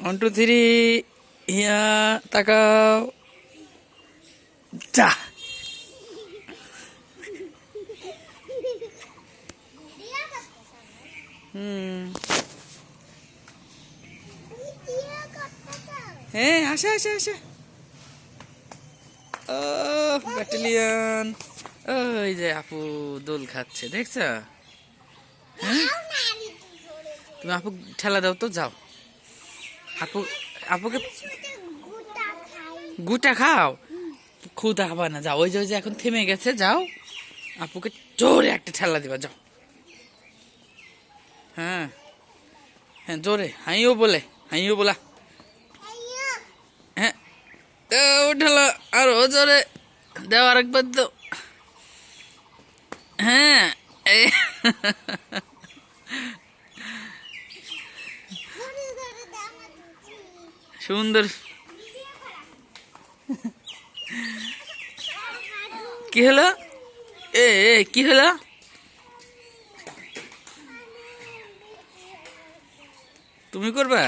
One two three ইয়া তাকাও যা হ্যাঁ আসে আসে আসে ও ব্যাটালিয়ন ওই যে আপু দোল খাচ্ছে, দেখছ? হ্যাঁ? তুমি আপু ঠেলা দাও তো, যাও। আপু আপুকে গুটা খাও? খুদা খাবা না যাও। ওই যে ওই যে এখন থেমে গেছে যাও। আপুকে জোরে একটা ঠেলা দিবা যাও। হ্যাঁ। হ্যাঁ জোরে। হাইও বলে হাইও বলা। হ্যাঁ। দাও ঠেলা আরও জোরে। দাও আরেকবার তো। হ্যাঁ। সুন্দর। কি হলো? এ কি হলো? তুমি করবা?